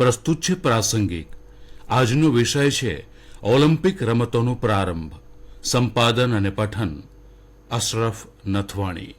પ્રસ્તુત છે પ્રાસંગિક. આજનો વિષય છે ઓલિમ્પિક રમતોનો પ્રારંભ. સંપાદન અને પઠન. અશરફ નથવાણી.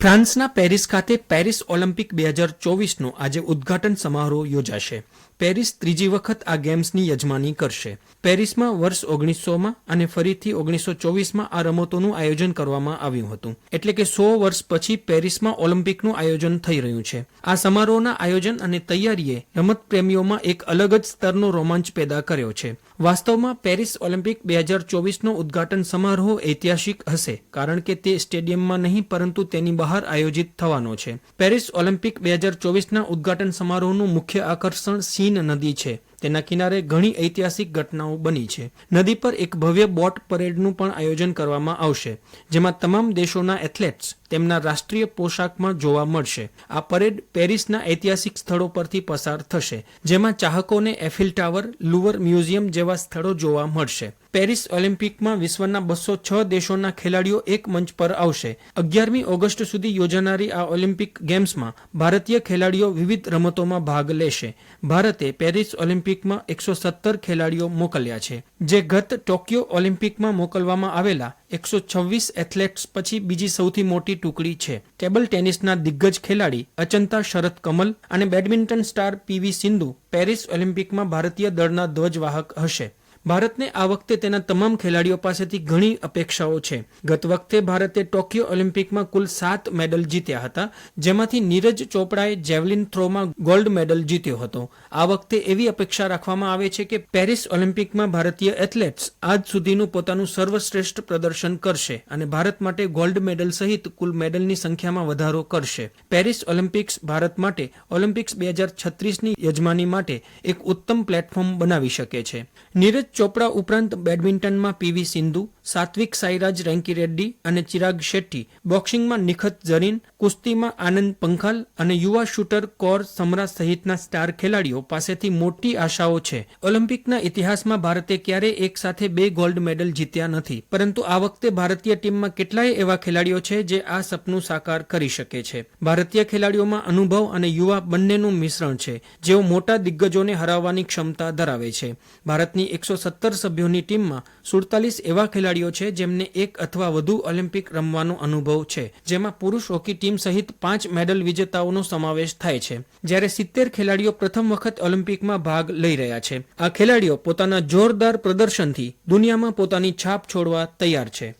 ફ્રાન્સના પેરિસ ખાતે પેરિસ ઓલિમ્પિક બે હજાર ચોવીસનો આજે ઉદ્ઘાટન સમારોહ યોજાશે. પેરિસ ત્રીજી વખત આ ગેમ્સની યજમાની કરશે. પેરિસમાં વર્ષ ઓગણીસોમાં અને ફરીથી ઓગણીસો ચોવીસમાં આ રમતોનું આયોજન કરવામાં આવ્યું હતું. એટલે કે સો વર્ષ પછી પેરિસમાં ઓલિમ્પિકનું આયોજન થઈ રહ્યું છે. આ સમારોહના આયોજન અને તૈયારીએ રમત પ્રેમીઓમાં એક અલગ જ સ્તરનો રોમાંચ પેદા કર્યો છે. વાસ્તવમાં પેરિસ ઓલિમ્પિક બે હજાર ચોવીસનો ઉદઘાટન સમારોહ ઐતિહાસિક હશે, કારણ કે તે સ્ટેડિયમમાં નહીં, પરંતુ તેની બહાર આયોજિત થવાનો છે. પેરિસ ઓલિમ્પિક બે હજાર ચોવીસના ઉદ્ઘાટન સમારોહનું મુખ્ય આકર્ષણ સીન નદી છે. તેના કિનારે ઘણી ઐતિહાસિક ઘટનાઓ બની છે. નદી પર એક ભવ્ય બોટ પરેડનું પણ આયોજન કરવામાં આવશે, જેમાં તમામ દેશોના એથ્લેટ્સ તેમના રાષ્ટ્રીય પોશાકમાં જોવા મળશે. આ પરેડ પેરિસના ઐતિહાસિક સ્થળો પરથી પસાર થશે, જેમાં ચાહકોને એફિલ ટાવર, લુવર મ્યુઝિયમ જેવા સ્થળો જોવા મળશે. પેરિસ ઓલિમ્પિકમાં વિશ્વના બસો છ દેશોના ખેલાડીઓ એક મંચ પર આવશે. અગિયારમી ઓગસ્ટ સુધી યોજાનારી આ ઓલિમ્પિક ગેમ્સમાં ભારતીય ખેલાડીઓ વિવિધ રમતોમાં ભાગ લેશે. ભારતે પેરિસ ઓલિમ્પિકમાં એકસો સત્તર ખેલાડીઓ મોકલ્યા છે. જે ગત ટોક્યો ઓલિમ્પિકમાં મોકલવામાં આવેલા એકસો છવ્વીસ એથ્લેટ્સ પછી બીજી સૌથી મોટી ટુકડી છે. ટેબલ ટેનિસના દિગ્ગજ ખેલાડી અચંતા શરત કમલ અને badminton star PV Sindhu Paris ઓલિમ્પિકમાં ભારતીય દળના ધ્વજવાહક હશે. ભારતને આ વખતે તેના તમામ ખેલાડીઓ પાસેથી ઘણી અપેક્ષાઓ છે. ગત વખતે ભારતે ટોક્યો ઓલિમ્પિકમાં કુલ સાત મેડલ જીત્યા હતા, જેમાંથી નીરજ ચોપડાએ જેવલિન થ્રોમાં ગોલ્ડ મેડલ જીત્યો હતો. આ વખતે એવી અપેક્ષા રાખવામાં આવે છે કે પેરિસ ઓલિમ્પિકમાં ભારતીય એથ્લેટ્સ આજ સુધીનું પોતાનું સર્વશ્રેષ્ઠ પ્રદર્શન કરશે અને ભારત માટે ગોલ્ડ મેડલ સહિત કુલ મેડલની સંખ્યામાં વધારો કરશે. પેરિસ ઓલિમ્પિક્સ ભારત માટે ઓલિમ્પિક્સ બે હજાર છત્રીસની યજમાની માટે એક ઉત્તમ પ્લેટફોર્મ બનાવી શકે છે. નીરજ ચોપડા ઉપરાંત બેડમિન્ટનમાં પીવી સિંધુ સાત્વિક સાઈરાજ રેન્કી રેડ્ડી અને ચિરાગ શેટ્ટી, બોક્સિંગમાં નિખત ઝરીન, કુસ્તીમાં આનંદ પંખાલ અને યુવા શૂટર કોર સમરા સહિતના સ્ટાર ખેલાડીઓ પાસેથી મોટી આશાઓ છે. ઓલિમ્પિકના ઇતિહાસમાં ભારતે ક્યારેય એક સાથે બે ગોલ્ડ મેડલ જીત્યા નથી, પરંતુ આ વખતે ભારતીય ટીમમાં કેટલાય એવા ખેલાડીઓ છે જે આ સપનું સાકાર કરી શકે છે. ભારતીય ખેલાડીઓમાં અનુભવ અને યુવા બંનેનું મિશ્રણ છે, જેઓ મોટા દિગ્ગજોને હરાવવાની ક્ષમતા ધરાવે છે. ભારતની એકસો સત્તર સભ્યોની ટીમમાં સુડતાલીસ એવા ખેલાડીઓ છે જેમને એક અથવા વધુ ઓલિમ્પિક રમવાનો અનુભવ છે, જેમાં પુરુષ હોકી ટીમ સહિત પાંચ મેડલ વિજેતાઓનો સમાવેશ થાય છે. જ્યારે સિત્તેર ખેલાડીઓ પ્રથમ વખત ઓલિમ્પિકમાં ભાગ લઈ રહ્યા છે. આ ખેલાડીઓ પોતાના જોરદાર પ્રદર્શનથી દુનિયામાં પોતાની છાપ છોડવા તૈયાર છે.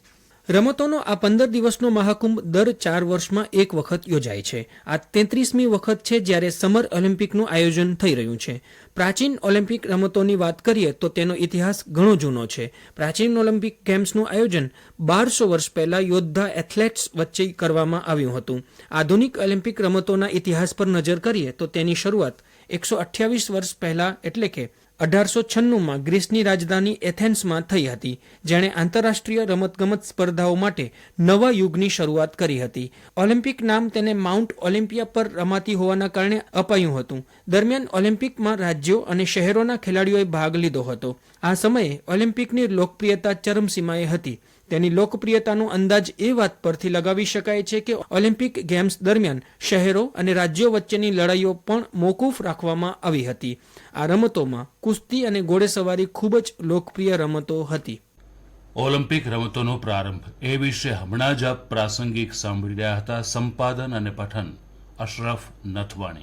રમતોનો આ પંદર દિવસનો મહાકુંભ દર ચાર વર્ષમાં એક વખત યોજાય છે. આ તેત્રીસમી વખત છે જ્યારે સમર ઓલિમ્પિકનું આયોજન થઈ રહ્યું છે. પ્રાચીન ઓલિમ્પિક રમતોની વાત કરીએ તો તેનો ઇતિહાસ ઘણો જૂનો છે. પ્રાચીન ઓલિમ્પિક ગેમ્સનું આયોજન બારસો વર્ષ પહેલા યોદ્ધા એથ્લેટ્સ વચ્ચે કરવામાં આવ્યું હતું. આધુનિક ઓલિમ્પિક રમતોના ઇતિહાસ પર નજર કરીએ તો તેની શરૂઆત એકસો અઠ્યાવીસ વર્ષ પહેલા એટલે કે અઢારસો છન્નુંમાં ગ્રીસની રાજધાની એથેન્સમાં થઈ હતી, જેણે આંતરરાષ્ટ્રીય રમતગમત સ્પર્ધાઓ માટે નવા યુગની શરૂઆત કરી હતી. ઓલિમ્પિક નામ તેને માઉન્ટ ઓલિમ્પિયા પર રમાતી હોવાના કારણે અપાયું હતું. દરમિયાન ઓલિમ્પિકમાં રાજ્યો અને શહેરોના ખેલાડીઓએ ભાગ લીધો હતો. આ સમયે ઓલિમ્પિકની લોકપ્રિયતા ચરમસીમાએ હતી. તેની લોકપ્રિયતાનો અંદાજ એ વાત પરથી લગાવી શકાય છે કે ઓલિમ્પિક ગેમ્સ દરમિયાન શહેરો અને રાજ્યો વચ્ચેની લડાઈઓ પણ મોકૂફ રાખવામાં આવી હતી. આ રમતોમાં કુસ્તી અને ઘોડેસવારી ખૂબ જ લોકપ્રિય રમતો હતી. ઓલિમ્પિક રમતોનો પ્રારંભ એ વિશે હમણાં જ પ્રાસંગિક સાંભળી રહ્યા હતા સંપાદન અને પઠન, અશરફ નથવાણી.